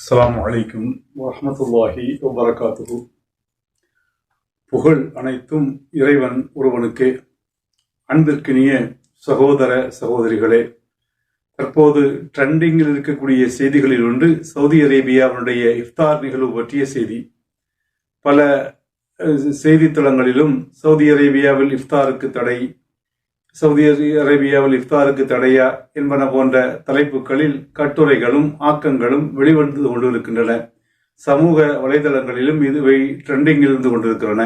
அஸ்லாம் வலைக்கும் வரமத்துல்லாஹி வபரகாத்துஹு புகழ் அனைத்தும் இறைவன் ஒருவனுக்கே. அன்பிற்கினிய சகோதர சகோதரிகளே தற்போது ட்ரெண்டிங்கில் இருக்கக்கூடிய செய்திகளில் ஒன்று சவுதி அரேபியாவினுடைய இஃப்தார் நிகழ்வு பற்றிய செய்தி. பல செய்தித்தளங்களிலும் சவுதி அரேபியாவில் இஃப்தாருக்கு தடை சவுதி அரேபியாவில் இஃப்தாருக்கு தடையா என்பன போன்ற தலைப்புகளில் கட்டுரைகளும் ஆக்கங்களும் வெளிவந்து கொண்டிருக்கின்றன. சமூக வலைதளங்களிலும் இதுவை ட்ரெண்டிங்கில் இருந்து கொண்டிருக்கின்றன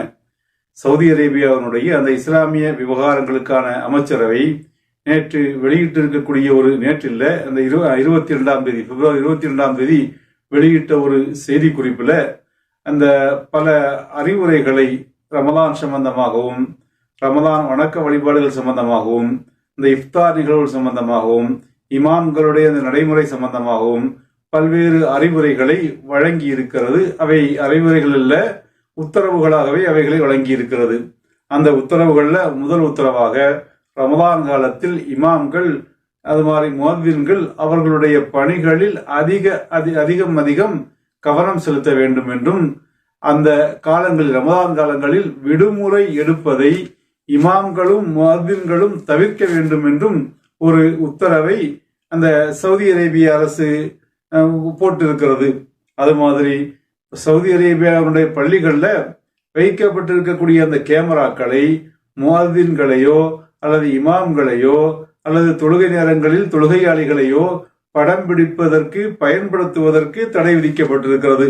சவுதி அரேபியாவினுடைய அந்த இஸ்லாமிய விவகாரங்களுக்கான அமைச்சரவை நேற்று வெளியிட்டிருக்கக்கூடிய ஒரு நேற்றில் அந்த இரு இருபத்தி ரெண்டாம் தேதி பிப்ரவரி இருபத்தி ரெண்டாம் தேதி வெளியிட்ட ஒரு செய்தி குறிப்பில் அந்த பல அறிவுரைகளை ரமலான் சம்பந்தமாகவும் ரமதான் வணக்க வழிபாடுகள் சம்பந்தமாகவும் இந்த இஃப்தார் நிகழ்வு சம்பந்தமாகவும் இமாம்களுடைய அந்த நடைமுறை சம்பந்தமாகவும் பல்வேறு அறிவுரைகளை வழங்கி இருக்கிறது அவை அறிவுரைகள் உத்தரவுகளாகவே அவைகளை வழங்கி இருக்கிறது அந்த உத்தரவுகள்ல முதல் உத்தரவாக ரமதான் காலத்தில் இமாம்கள் அது மாதிரி முவத்தின்கள் அவர்களுடைய பணிகளில் அதிக அதி- அதிகம் அதிகம் கவனம் செலுத்த வேண்டும் என்றும் அந்த காலங்களில் ரமதான் காலங்களில் விடுமுறை எடுப்பதை இமாம்களும் மதின்களும் தவிர்க்க வேண்டும் என்றும் ஒரு உத்தரவை அந்த சவுதி அரேபிய அரசு போட்டிருக்கிறது. அது மாதிரி சவுதி அரேபியாவுடைய பள்ளிகளில் வைக்கப்பட்டிருக்கக்கூடிய அந்த கேமராக்களை முஅத்தின்களையோ அல்லது இமாம்களையோ அல்லது தொழுகை நேரங்களில் தொழுகையாளிகளையோ படம் பிடிப்பதற்கு பயன்படுத்துவதற்கு தடை விதிக்கப்பட்டிருக்கிறது.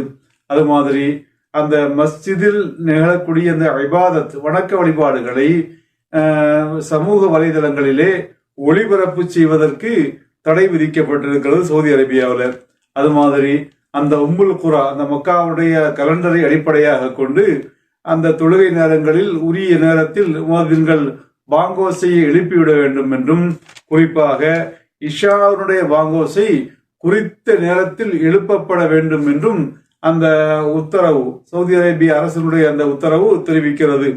அது மாதிரி அந்த மஸ்ஜிதில் நிகழக்கூடிய அந்த ஐபாதத் வணக்க வழிபாடுகளை சமூக வலைதளங்களிலே ஒளிபரப்பு செய்வதற்கு தடை விதிக்கப்பட்டிருக்கிறது சவுதி அரேபியாவில். அது மாதிரி அந்த உம்புல் குரா அந்த மக்காவுடைய கலண்டரை அடிப்படையாக கொண்டு அந்த தொழுகை நேரங்களில் உரிய நேரத்தில் முஅத்தின்கள் பாங்கோசையை எழுப்பிவிட வேண்டும் என்றும் குறிப்பாக இஷாவுடைய பாங்கோசை குறித்த நேரத்தில் எழுப்பப்பட வேண்டும் என்றும் அந்த உத்தரவு சவுதி அரேபிய அரசினுடைய அந்த உத்தரவு தெரிவிக்கிறது.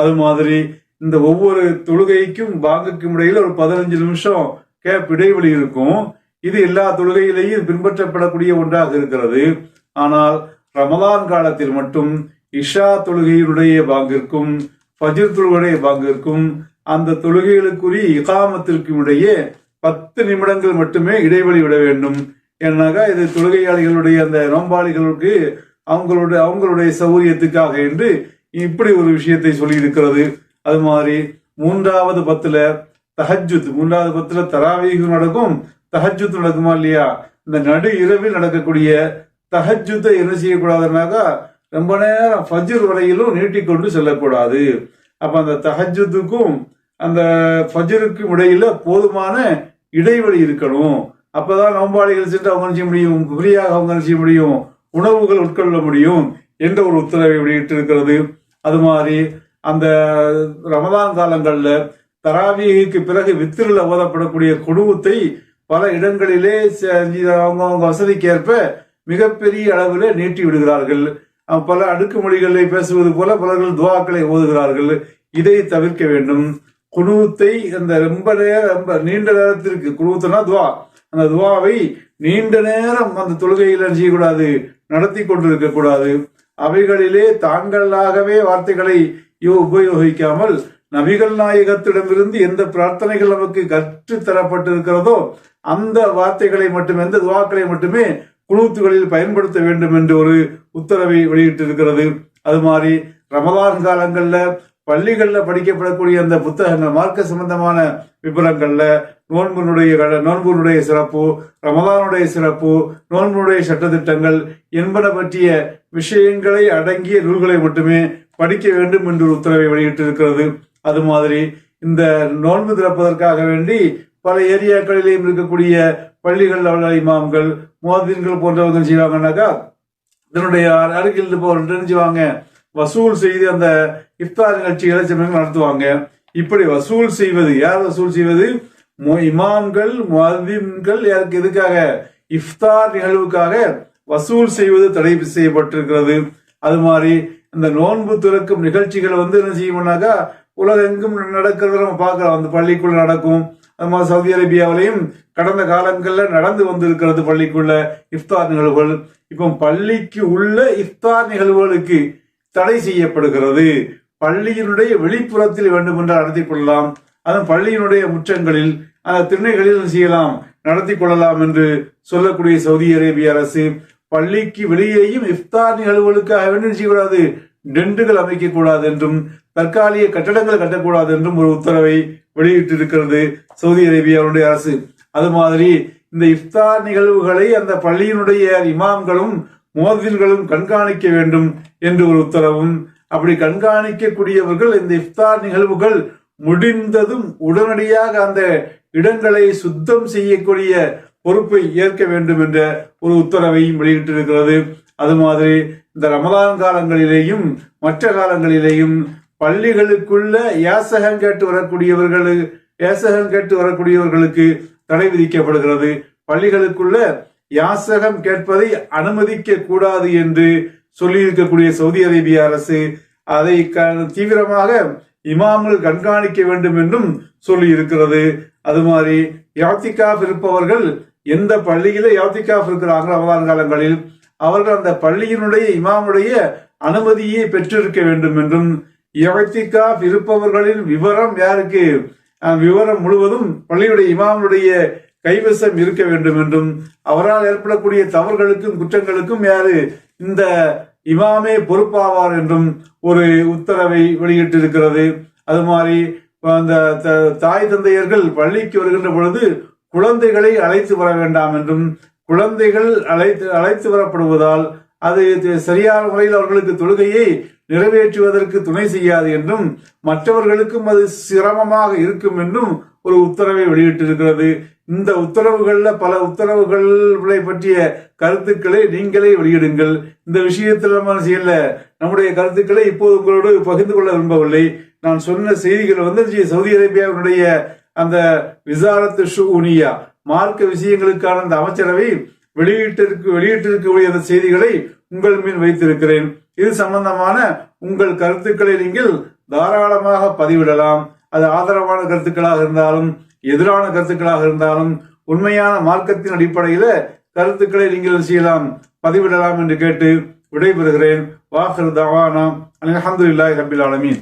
அது மாதிரி இந்த ஒவ்வொரு தொழுகைக்கும் பாங்குக்கும் இடையில ஒரு பதினஞ்சு நிமிஷம் கேப் இடைவெளி இருக்கும். இது எல்லா தொழுகையிலேயும் பின்பற்றப்படக்கூடிய ஒன்றாக இருக்கிறது. ஆனால் ரமலான் காலத்தில் மட்டும் இஷா தொழுகையினுடைய பாங்கிற்கும் ஃபஜிர் தொழுகையுடைய பாங்கிற்கும் அந்த தொழுகைகளுக்குரிய இகாமத்திற்கும் இடையே பத்து நிமிடங்கள் மட்டுமே இடைவெளி விட வேண்டும். ஏன்னாக்கா இது தொழுகையாளிகளுடைய அந்த நோம்பாளிகளுக்கு அவங்களுடைய அவங்களுடைய சௌரியத்துக்காக என்று இப்படி ஒரு விஷயத்தை சொல்லி இருக்கிறது அது மாதிரி மூன்றாவது பத்துல தஹஜுத் மூன்றாவது பத்துல தராவீகு நடக்கும். தஹஜுத் நடக்குமா இல்லையா? இந்த நடு இரவில் நடக்கக்கூடிய தஹஜுத்தை என்ன செய்யக்கூடாதுனாக்கா ரொம்ப நேரம் ஃபஜ்ர் வரையிலும் நீட்டிக்கொண்டு செல்லக்கூடாது. அப்ப அந்த தஹஜுத்துக்கும் அந்த ஃபஜ்ருக்கும் இடையில போதுமான இடைவெளி இருக்கணும். அப்பதான் நோம்பாளிகள் சென்று அவங்க செய்ய முடியும் ஃப்ரீயாக அவங்க செய்ய முடியும் உணவுகள் உட்கொள்ள முடியும் என்ற ஒரு உத்தரவை வெளியிட்டிருக்கிறது. அது மாதிரி அந்த ரமதான் காலங்களில் தராவீகுக்கு பிறகு வித்திரில் ஓதப்படக்கூடிய குடும்பத்தை பல இடங்களிலே அவங்கவுங்க வசதிக்கேற்ப மிகப்பெரிய அளவில் நீட்டி விடுகிறார்கள். பல பல அடுக்குமொழிகளை பேசுவது போல பலர்கள் துவாக்களை ஓதுகிறார்கள். இதை தவிர்க்க வேண்டும். குணூத்தை அந்த ரொம்ப நேரம் ரொம்ப நீண்ட நேரத்திற்கு குணூத்தனா துவா. அந்த துவாவை நீண்ட நேரம் அந்த தொழுகையில் செய்யக்கூடாது? நடத்தி கொண்டிருக்க கூடாது அவைகளிலே தாங்களாகவே வார்த்தைகளை யோ- உபயோகிக்காமல் நபிகள் நாயகத்திடமிருந்து எந்த பிரார்த்தனைகள் நமக்கு கற்று தரப்பட்டிருக்கிறதோ அந்த வார்த்தைகளை மட்டுமே எந்த துவாக்களை மட்டுமே குழுத்துகளில் பயன்படுத்த வேண்டும் என்று ஒரு உத்தரவை வெளியிட்டிருக்கிறது. அது மாதிரி ரமதான் காலங்களில் பள்ளிகளில் படிக்கப்படக்கூடிய அந்த புத்தகங்கள் மார்க்க சம்பந்தமான விபரங்கள்ல நோன்புனுடைய கட- நோன்புனுடைய சிறப்பு ரமதானுடைய சிறப்பு நோன்புனுடைய சட்டத்திட்டங்கள் என்பன பற்றிய விஷயங்களை அடங்கிய நூல்களை மட்டுமே படிக்க வேண்டும் என்று உத்தரவை வெளியிட்டிருக்கிறது. அது மாதிரி இந்த நோன்பு திறப்பதற்காக வேண்டி பல ஏரியாக்களிலேயும் இருக்கக்கூடிய பள்ளிகள் உள்ள இமாம்கள் மோதின்கள் போன்றவர்கள் செய்வாங்கன்னாக்கா இதனுடைய அருகில் போன்ற தெரிஞ்சுவாங்க வசூல் செய்து அந்த இஃப்தார் நிகழ்ச்சிகளை சிலர் நடத்துவாங்க. இப்படி வசூல் செய்வது யார் வசூல் செய்வது? இமாம்கள் மதிம்கள் யாருக்கு எதுக்காக? இஃப்தார் நிகழ்வுக்காக வசூல் செய்வது தடை செய்யப்பட்டிருக்கிறது. அது மாதிரி இந்த நோன்பு துறக்கும் நிகழ்ச்சிகள் வந்து என்ன செய்யணும்னாக்கா உலகெங்கும் நடக்கிறத நம்ம பார்க்கலாம். அந்த பள்ளிக்குள்ள நடக்கும். அது மாதிரி சவுதி அரேபியாவிலையும் கடந்த காலங்களில் நடந்து வந்திருக்கிறது பள்ளிக்குள்ள இஃப்தார் நிகழ்வுகள். இப்போ பள்ளிக்கு உள்ள இஃப்தார் நிகழ்வுகளுக்கு தடை செய்யப்படுகிறது. பள்ளியினுடைய வெளிப்புறத்தில் வேண்டுமென்றால் நடத்தி கொள்ளலாம். அதுவும் பள்ளியினுடைய முற்றங்களில் திருநைகளில் செய்யலாம்? நடத்தி கொள்ளலாம் என்று சொல்லக்கூடிய சவுதி அரேபிய அரசு பள்ளிக்கு வெளியேயும் இஃப்தார் நிகழ்வுகளுக்காக வேண்டும் செய்யக்கூடாது? டெண்டுகள் அமைக்கக்கூடாது என்றும் தற்காலிக கட்டடங்கள் கட்டக்கூடாது என்றும் ஒரு உத்தரவை வெளியிட்டிருக்கிறது சவுதி அரேபியாவுடைய அரசு. அது மாதிரி இந்த இஃப்தார் நிகழ்வுகளை அந்த பள்ளியினுடைய இமாம்களும் மோதில்களும் கண்காணிக்க வேண்டும் என்று ஒரு உத்தரவும். அப்படி கண்காணிக்கக்கூடியவர்கள் இந்த இஃப்தார் நிகழ்வுகள் முடிந்ததும் உடனடியாக அந்த இடங்களை சுத்தம் செய்யக்கூடிய பொறுப்பை ஏற்க வேண்டும் என்ற ஒரு உத்தரவையும் வெளியிட்டிருக்கிறது. அது மாதிரி இந்த ரமதான் காலங்களிலேயும் மற்ற காலங்களிலேயும் பள்ளிகளுக்குள்ள யாசகம் கேட்டு வரக்கூடியவர்கள் யாசகம் கேட்டு வரக்கூடியவர்களுக்கு தடை விதிக்கப்படுகிறது. பள்ளிகளுக்குள்ள யாசகம் கேட்பதை அனுமதிக்க கூடாது என்று சொல்லியிருக்கக்கூடிய சவுதி அரேபிய அரசு அதை க- தீவிரமாக இமாம்கள் கண்காணிக்க வேண்டும் என்றும் சொல்லி இருக்கிறது அது மாதிரி யாத்திகாஃப் இருப்பவர்கள் எந்த பள்ளியில யாத்திகாஃப் இருக்கிறாங்களோ ரமலான் காலங்களில் அவர்கள் அந்த பள்ளியினுடைய இமாமுடைய அனுமதியை பெற்றிருக்க வேண்டும் என்றும் யாத்திகாஃப் இருப்பவர்களின் விவரம் யாருக்கு? விவரம் முழுவதும் பள்ளியுடைய இமாமுடைய கைவசம் இருக்க வேண்டும் என்றும் அவரால் ஏற்படக்கூடிய தவறுகளுக்கும் குற்றங்களுக்கும் யாரு இந்த இமாமே பொறுப்பாவார் என்றும் ஒரு உத்தரவை வெளியிட்டிருக்கிறது. அது மாதிரி அந்த த- தாய் தந்தையர்கள் பள்ளிக்கு வருகின்ற பொழுது குழந்தைகளை அழைத்து வர வேண்டாம் என்றும் குழந்தைகள் அழைத்து அழைத்து வரப்படுவதால் அது சரியான முறையில் அவர்களுக்கு தொழுகையை நிறைவேற்றுவதற்கு துணை செய்யாது என்றும் மற்றவர்களுக்கும் அது சிரமமாக இருக்கும் என்றும் ஒரு உத்தரவை வெளியிட்டிருக்கிறது. இந்த உத்தரவுகள்ல பல உத்தரவுகளை பற்றிய கருத்துக்களை நீங்களே வெளியிடுங்கள். இந்த விஷயத்தில் நம்ம செய்யல? நம்முடைய கருத்துக்களை இப்போது உங்களோடு பகிர்ந்து கொள்ள விரும்பவில்லை. நான் சொன்ன செய்திகள் வந்து சவுதி அரேபியாவினுடைய அந்த விசாரத்து ஷூனியா மார்க்க விஷயங்களுக்கான அந்த அமைச்சரவை வெளியிட்டிருக்கு வெளியிட்டிருக்கக்கூடிய அந்த செய்திகளை உங்கள் மீன் வைத்திருக்கிறேன். இது சம்பந்தமான உங்கள் கருத்துக்களை நீங்கள் தாராளமாக பதிவிடலாம். அது ஆதரவான கருத்துக்களாக இருந்தாலும் எதிரான கருத்துக்களாக இருந்தாலும் உண்மையான மார்க்கத்தின் அடிப்படையில கருத்துக்களை நீங்கள் செய்யலாம். பதிவிடலாம் என்று கேட்டு விடைபெறுகிறேன். வாஹர் தவானா. அல்ஹம்துலில்லாஹி ரபில் ஆலமீன்.